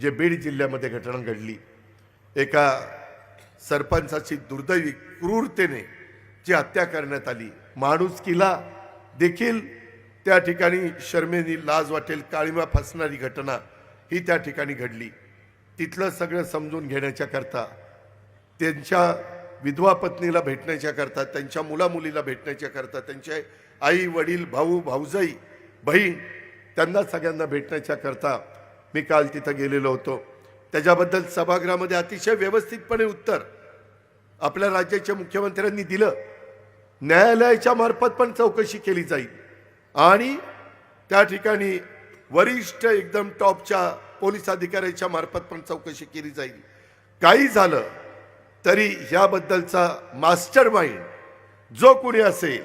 जे बीड जिल्ह्यामध्ये घटना घडली एका सरपंचाची दुर्दैवी क्रूरतेने जी हत्या करण्यात आली माणुसकीला देखील त्या ठिकाणी शर्मेनी लाज वाटेल काळीमा फसणारी घटना ही त्या ठिकाणी घडली. तिथलं सगळं समजून घेण्याच्या करता त्यांच्या विधवा पत्नीला भेटण्याच्या करता त्यांच्या मुलामुलीला भेटण्याच्या करता त्यांचे आई वडील भाऊ भाऊजाई बहीण त्यांना सगळ्यांना भेटण्याच्या करता मी काल तिथं गेलेलो होतो. त्याच्याबद्दल सभागृहामध्ये अतिशय व्यवस्थितपणे उत्तर आपल्या राज्याच्या मुख्यमंत्र्यांनी दिलं. न्यायालयाच्या मार्फत पण चौकशी केली जाईल. आणि त्या ठिकाणी वरिष्ठ एकदम टॉपच्या पोलीस अधिकाऱ्याच्या मार्फत पण चौकशी केली जाईल. काही झालं तरी ह्याबद्दलचा मास्टर माइंड जो कुणी असेल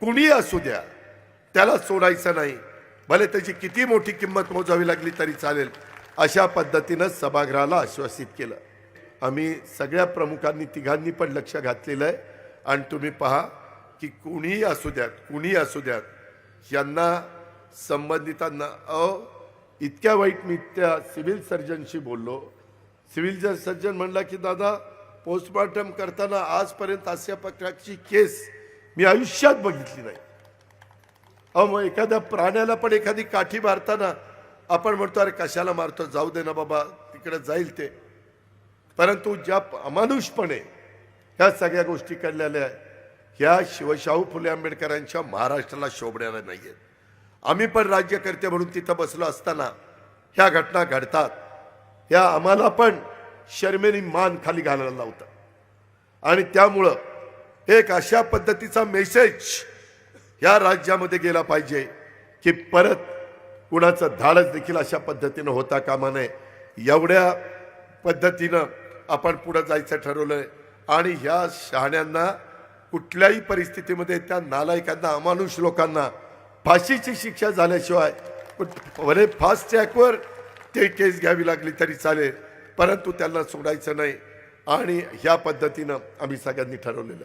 कुणी असू द्या त्याला सोडायचं नाही. भले त्याची किती मोठी किंमत मोजावी लागली तरी चालेल. अशा पद्धतीनं सभागृहाला आश्वासित केलं. आम्ही सगळ्या प्रमुखांनी तिघांनी पण लक्ष घातलेलं आहे. आणि तुम्ही पहा की कुणीही असू द्यात कुणीही असू द्यात यांना संबंधितांना अ इतक्या वाईट मी त्या सिव्हिल सर्जनशी बोललो. सिव्हिल सर्जन म्हणला की दादा पोस्टमॉर्टम करताना आजपर्यंत अशा प्रकारची केस मी आयुष्यात बघितली नाही. अहो मग एखाद्या प्राण्याला पण एखादी काठी मारताना आपण म्हणतो अरे कशाला मारतो? जाऊ दे ना बाबा तिकडे जाईल ते. परंतु ज्या अमानुषपणे ह्या सगळ्या गोष्टी घडलेल्या आहेत ह्या शिवशाहू फुले आंबेडकरांच्या महाराष्ट्राला शोभण्याला नाही आहेत आम्ही पण राज्यकर्ते म्हणून तिथं बसलो असताना ह्या घटना घडतात. ह्या आम्हाला पण शर्मेनी मान खाली घालायला लावतात. आणि त्यामुळं एक अशा पद्धतीचा मेसेज या राज्यामध्ये गेला पाहिजे की परत कुणाचं धाडस देखील अशा पद्धतीनं होता कामा नये. एवढ्या पद्धतीनं आपण पुढं जायचं ठरवलंय. आणि ह्या शहाण्यांना कुठल्याही परिस्थितीमध्ये त्या नालायकांना अमानुष लोकांना फाशीची शिक्षा झाल्याशिवाय भले फास्ट ट्रॅकवर ते केस घ्यावी लागली तरी चालेल परंतु त्यांना सोडायचं नाही. आणि ह्या पद्धतीनं आम्ही सगळ्यांनी ठरवलेलं